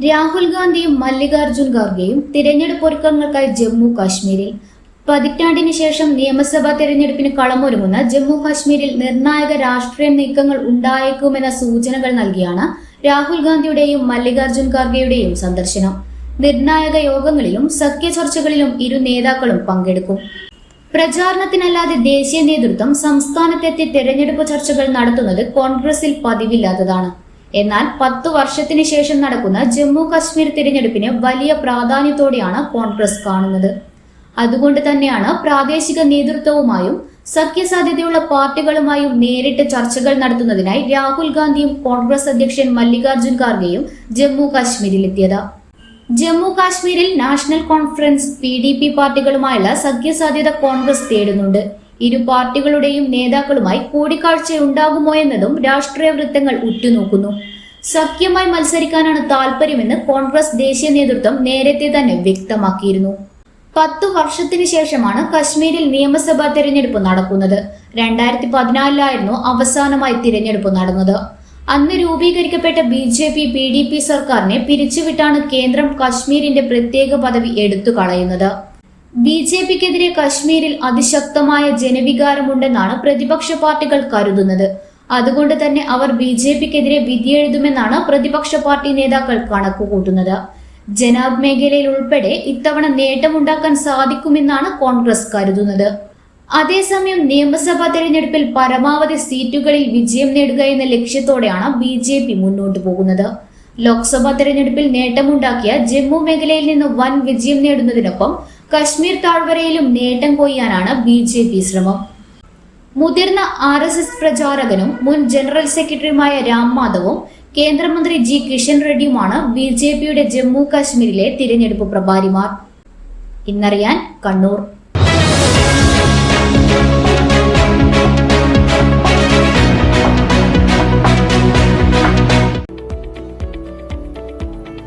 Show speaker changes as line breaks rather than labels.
രാഹുൽ ഗാന്ധിയും മല്ലികാർജുൻ ഖാർഗെയും തിരഞ്ഞെടുപ്പ് ഒരുക്കങ്ങൾക്കായി ജമ്മു കാശ്മീരിൽ. പതിറ്റാണ്ടിന് ശേഷം നിയമസഭാ തെരഞ്ഞെടുപ്പിന് കളമൊരുങ്ങുന്ന ജമ്മു കാശ്മീരിൽ നിർണായക രാഷ്ട്രീയ നീക്കങ്ങൾ ഉണ്ടായേക്കുമെന്ന സൂചനകൾ നൽകിയാണ് രാഹുൽ ഗാന്ധിയുടെയും മല്ലികാർജുൻ ഖാർഗെയുടെയും സന്ദർശനം. നിർണായക യോഗങ്ങളിലും സഖ്യ ചർച്ചകളിലും ഇരു നേതാക്കളും പങ്കെടുക്കും. പ്രചാരണത്തിനല്ലാതെ ദേശീയ നേതൃത്വം സംസ്ഥാനത്തെത്തി തെരഞ്ഞെടുപ്പ് ചർച്ചകൾ നടത്തുന്നത് കോൺഗ്രസിൽ പതിവില്ലാത്തതാണ്. എന്നാൽ പത്തു വർഷത്തിന് ശേഷം നടക്കുന്ന ജമ്മു കശ്മീർ തിരഞ്ഞെടുപ്പിന് വലിയ പ്രാധാന്യത്തോടെയാണ് കോൺഗ്രസ് കാണുന്നത്. അതുകൊണ്ട് തന്നെയാണ് പ്രാദേശിക നേതൃത്വവുമായും സഖ്യസാധ്യതയുള്ള പാർട്ടികളുമായും നേരിട്ട് ചർച്ചകൾ നടത്തുന്നതിനായി രാഹുൽ ഗാന്ധിയും കോൺഗ്രസ് അധ്യക്ഷൻ മല്ലികാർജുൻ ഖാർഗെയും ജമ്മു കാശ്മീരിലെത്തിയത് ജമ്മു കാശ്മീരിൽ National Conference P D P പാർട്ടികളുമായുള്ള സഖ്യസാധ്യത കോൺഗ്രസ് തേടുന്നുണ്ട്. ഇരു പാർട്ടികളുടെയും നേതാക്കളുമായി കൂടിക്കാഴ്ച ഉണ്ടാകുമോ എന്നതും രാഷ്ട്രീയ വൃത്തങ്ങൾ ഉറ്റുനോക്കുന്നു. സഖ്യമായി മത്സരിക്കാനാണ് താൽപര്യമെന്ന് കോൺഗ്രസ് ദേശീയ നേതൃത്വം നേരത്തെ തന്നെ വ്യക്തമാക്കിയിരുന്നു. പത്തു വർഷത്തിന് ശേഷമാണ് കശ്മീരിൽ നിയമസഭാ തിരഞ്ഞെടുപ്പ് നടക്കുന്നത്. രണ്ടായിരത്തി പതിനാലിലായിരുന്നു അവസാനമായി തിരഞ്ഞെടുപ്പ് നടന്നത്. അന്ന് രൂപീകരിക്കപ്പെട്ട B J P P D P സർക്കാരിനെ പിരിച്ചുവിട്ടാണ് കേന്ദ്രം കശ്മീരിന്റെ പ്രത്യേക പദവി എടുത്തു കളയുന്നത്. ബി ജെ പിക്കെതിരെ കശ്മീരിൽ അതിശക്തമായ ജനവികാരമുണ്ടെന്നാണ് പ്രതിപക്ഷ പാർട്ടികൾ കരുതുന്നത്. അതുകൊണ്ട് തന്നെ അവർ ബി ജെ പിക്കെതിരെ വിധിയെഴുതുമെന്നാണ് പ്രതിപക്ഷ പാർട്ടി നേതാക്കൾ കണക്കുകൂട്ടുന്നത്. ജനാബ് മേഖലയിൽ ഉൾപ്പെടെ ഇത്തവണ നേട്ടമുണ്ടാക്കാൻ സാധിക്കുമെന്നാണ് കോൺഗ്രസ് കരുതുന്നത്. അതേസമയം നിയമസഭാ തെരഞ്ഞെടുപ്പിൽ പരമാവധി സീറ്റുകളിൽ വിജയം നേടുക എന്ന ലക്ഷ്യത്തോടെയാണ് ബി ജെ പി മുന്നോട്ടു പോകുന്നത്. ലോക്സഭാ തെരഞ്ഞെടുപ്പിൽ നേട്ടമുണ്ടാക്കിയ ജമ്മു മേഖലയിൽ നിന്ന് വൻ വിജയം നേടുന്നതിനൊപ്പം കശ്മീർ താഴ്വരയിലും നേട്ടം കൊയ്യാനാണ് ബി ജെ പി ശ്രമം. മുതിർന്ന ആർ എസ് എസ് പ്രചാരകനും മുൻ ജനറൽ സെക്രട്ടറിയുമായ രാം മാധവും കേന്ദ്രമന്ത്രി ജി കിഷൻ റെഡ്ഡിയുമാണ് ബി ജെ പിയുടെ ജമ്മു കാശ്മീരിലെ തിരഞ്ഞെടുപ്പ് പ്രഭാരിമാർ. ഇന്നറിയാൻ കണ്ണൂർ.